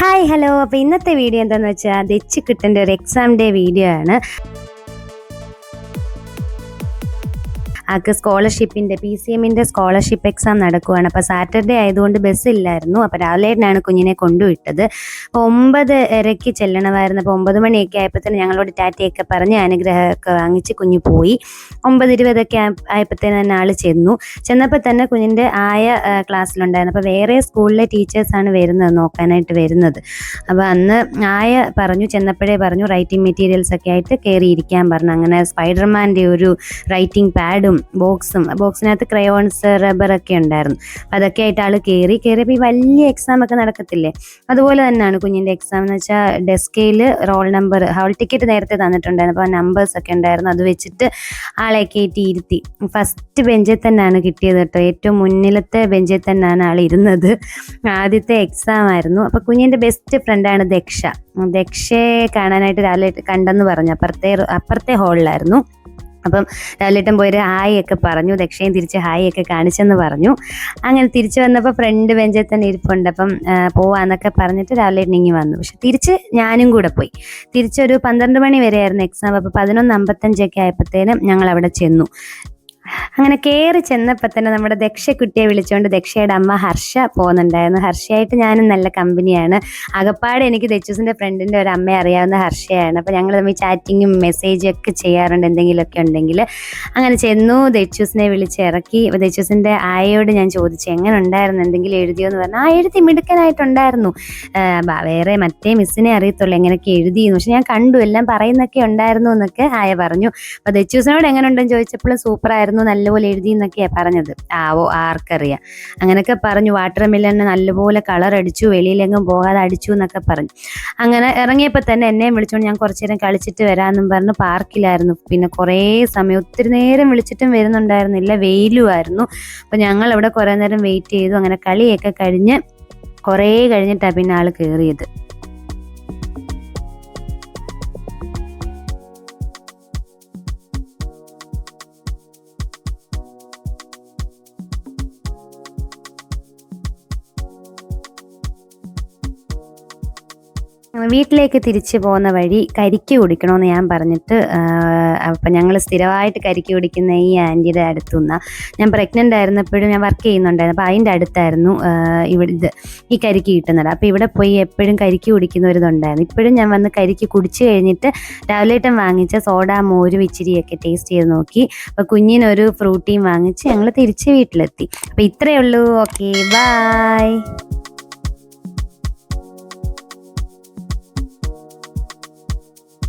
Hi hello അപ്പോൾ ഇന്നത്തെ video എന്താണെന്ന് വെച്ചാൽ ദച്ച് കിട്ടേണ്ട ഒരു എക്സാം ഡേ വീഡിയോ ആണ്. ആൾക്ക് സ്കോളർഷിപ്പിന്റെ പി സി എമ്മിന്റെ സ്കോളർഷിപ്പ് എക്സാം നടക്കുകയാണ് അപ്പോൾ സാറ്റർഡേ ആയതുകൊണ്ട് ബസ് ഇല്ലായിരുന്നു. അപ്പോൾ തന്നെയാണ് കുഞ്ഞിനെ കൊണ്ടുവിട്ടത്. അപ്പോൾ ഒമ്പത് ഇരയ്ക്ക് ചെല്ലണമായിരുന്നു. അപ്പോൾ ഒമ്പത് മണിയൊക്കെ ആയപ്പോഴത്തേന് ഞങ്ങളോട് ടാറ്റയൊക്കെ പറഞ്ഞ് അനുഗ്രഹമൊക്കെ വാങ്ങിച്ച് കുഞ്ഞ് പോയി. ഒമ്പത് ഇരുപതൊക്കെ ആയപ്പോഴത്തേന് തന്നെ ആൾ ചെന്നു. ചെന്നപ്പോൾ തന്നെ കുഞ്ഞിന്റെ ആയ ക്ലാസ്സിലുണ്ടായിരുന്നു. അപ്പോൾ വേറെ സ്കൂളിലെ ടീച്ചേഴ്സാണ് വരുന്നത് നോക്കാനായിട്ട് വരുന്നത്. അപ്പോൾ അന്ന് ആയ പറഞ്ഞു ചെന്നപ്പോഴേ പറഞ്ഞു റൈറ്റിംഗ് മെറ്റീരിയൽസ് ഒക്കെ ആയിട്ട് കയറിയിരിക്കാൻ പറഞ്ഞു. അങ്ങനെ സ്പൈഡർമാന്റെ ഒരു റൈറ്റിംഗ് പാഡും ബോക്സും ബോക്സിനകത്ത് ക്രയോൺസ് റബ്ബർ ഒക്കെ ഉണ്ടായിരുന്നു. അതൊക്കെ ആയിട്ട് ആൾ കയറി കയറിയപ്പോൾ ഈ വലിയ എക്സാം ഒക്കെ നടക്കത്തില്ലേ? അതുപോലെ തന്നെയാണ് കുഞ്ഞിന്റെ എക്സാം എന്ന് വെച്ചാൽ ഡെസ്കയിൽ റോൾ നമ്പർ ഹോൾ ടിക്കറ്റ് നേരത്തെ തന്നിട്ടുണ്ടായിരുന്നു. അപ്പോൾ നമ്പേഴ്സ് ഒക്കെ ഉണ്ടായിരുന്നു. അത് വെച്ചിട്ട് ആളെ കയറ്റി ഇരുത്തി. ഫസ്റ്റ് ബെഞ്ചിൽ തന്നെയാണ് കിട്ടിയത് കേട്ടോ. ഏറ്റവും മുന്നിലത്തെ ബെഞ്ചിൽ തന്നെയാണ് ആൾ ഇരുന്നത്. ആദ്യത്തെ എക്സാം ആയിരുന്നു. അപ്പോൾ കുഞ്ഞിന്റെ ബെസ്റ്റ് ഫ്രണ്ടാണ് ദക്ഷ. ദക്ഷയെ കാണാനായിട്ട് രാവിലെ കണ്ടെന്ന് പറഞ്ഞു. അപ്പുറത്തെ അപ്പുറത്തെ ഹാളിലായിരുന്നു അപ്പം രാവിലേട്ടൻ പോയൊരു ഹായ് ഒക്കെ പറഞ്ഞു ദക്ഷയും തിരിച്ച് ഹായ് ഒക്കെ കാണിച്ചെന്ന് പറഞ്ഞു. അങ്ങനെ തിരിച്ചു വന്നപ്പോൾ ഫ്രണ്ട് ബെഞ്ചിൽ തന്നെ ഇരിപ്പുണ്ട്. അപ്പം പോവാന്നൊക്കെ പറഞ്ഞിട്ട് രാവിലേട്ടൻ ഇങ്ങി വന്നു. പക്ഷെ തിരിച്ച് ഞാനും കൂടെ പോയി. തിരിച്ചൊരു പന്ത്രണ്ട് മണി വരെയായിരുന്നു എക്സാം അപ്പോൾ പതിനൊന്ന് അമ്പത്തഞ്ചൊക്കെ ആയപ്പോഴത്തേനും ഞങ്ങൾ അവിടെ ചെന്നു. അങ്ങനെ കയറി ചെന്നപ്പോൾ തന്നെ നമ്മുടെ ദക്ഷക്കുട്ടിയെ വിളിച്ചുകൊണ്ട് ദക്ഷയുടെ അമ്മ ഹർഷ പോകുന്നുണ്ടായിരുന്നു ഹർഷയായിട്ട് ഞാനും നല്ല കമ്പനിയാണ്. അകപ്പാട് എനിക്ക് ദച്ചൂസിന്റെ ഫ്രണ്ടിന്റെ ഒരു അമ്മയെ അറിയാവുന്ന ഹർഷയാണ്. അപ്പോൾ ഞങ്ങൾ തമ്മിൽ ചാറ്റിങ്ങും മെസ്സേജും ഒക്കെ ചെയ്യാറുണ്ട് എന്തെങ്കിലുമൊക്കെ ഉണ്ടെങ്കിൽ അങ്ങനെ ചെന്നു ദച്ചൂസിനെ വിളിച്ച് ഇറക്കി. ദച്ചൂസിന്റെ ആയയോട് ഞാൻ ചോദിച്ചു എങ്ങനെ ഉണ്ടായിരുന്നു? എന്തെങ്കിലും എഴുതിയോ എന്ന് പറഞ്ഞാൽ ആ എഴുതി മിടുക്കനായിട്ടുണ്ടായിരുന്നു. വേറെ മറ്റേ മിസ്സിനെ അറിയത്തുള്ളൂ. എങ്ങനെയൊക്കെ എഴുതിയെന്ന്. പക്ഷെ ഞാൻ കണ്ടു എല്ലാം പറയുന്നൊക്കെ ഉണ്ടായിരുന്നു എന്നൊക്കെ ആയ പറഞ്ഞു. അപ്പോൾ ദച്ചൂസിനോട് എങ്ങനെ ഉണ്ടെന്ന് ചോദിച്ചപ്പോൾ സൂപ്പർ ആയിരുന്നു നല്ലപോലെ എഴുതി എന്നൊക്കെയാണ് പറഞ്ഞത്. ആവോ ആർക്കറിയാം. അങ്ങനെയൊക്കെ പറഞ്ഞു. വാട്ടർ മില്ലന് നല്ലപോലെ കളർ അടിച്ചു വെളിയിലെങ്ങും പോകാതെ അടിച്ചു എന്നൊക്കെ പറഞ്ഞു. അങ്ങനെ ഇറങ്ങിയപ്പോൾ തന്നെ എന്നെയും വിളിച്ചുകൊണ്ട് ഞാൻ കുറച്ചു നേരം കളിച്ചിട്ട് വരാമെന്നും പറഞ്ഞു. പാർക്കിലായിരുന്നു. പിന്നെ കുറേ സമയം ഒത്തിരി നേരം വിളിച്ചിട്ടും വരുന്നുണ്ടായിരുന്നില്ല. വെയിലുമായിരുന്നു അപ്പോൾ ഞങ്ങൾ അവിടെ കുറേ നേരം വെയിറ്റ് ചെയ്തു. അങ്ങനെ കളിയൊക്കെ കഴിഞ്ഞ് കുറേ കഴിഞ്ഞിട്ടാണ് പിന്നെ ആൾ കയറിയത് വീട്ടിലേക്ക് തിരിച്ചു പോകുന്ന വഴി കരിക്ക് കുടിക്കണമെന്ന് ഞാൻ പറഞ്ഞിട്ട് അപ്പം ഞങ്ങൾ സ്ഥിരമായിട്ട് കരിക്ക് കുടിക്കുന്ന ഈ ആന്റിയുടെ അടുത്തുനിന്ന്. ഞാൻ പ്രഗ്നന്റ് ആയിരുന്നപ്പോഴും ഞാൻ വർക്ക് ചെയ്യുന്നുണ്ടായിരുന്നു. അപ്പോൾ അതിന്റെ അടുത്തായിരുന്നു ഇവിടെ ഇത് ഈ കരിക്ക് കിട്ടുന്നത്. അപ്പോൾ ഇവിടെ പോയി എപ്പോഴും കരിക്ക് കുടിക്കുന്ന ഒരു ഇതുണ്ടായിരുന്നു ഇപ്പോഴും ഞാൻ വന്ന് കരിക്ക് കുടിച്ച് കഴിഞ്ഞിട്ട് രാവിലേട്ടം വാങ്ങിച്ച സോഡ മോര് ഇച്ചിരിയൊക്കെ ടേസ്റ്റ് ചെയ്ത് നോക്കി. അപ്പോൾ കുഞ്ഞിനൊരു ഫ്രൂട്ടിയും വാങ്ങിച്ച് ഞങ്ങൾ തിരിച്ച് വീട്ടിലെത്തി. അപ്പോൾ ഇത്രയേ ഉള്ളൂ. Okay bye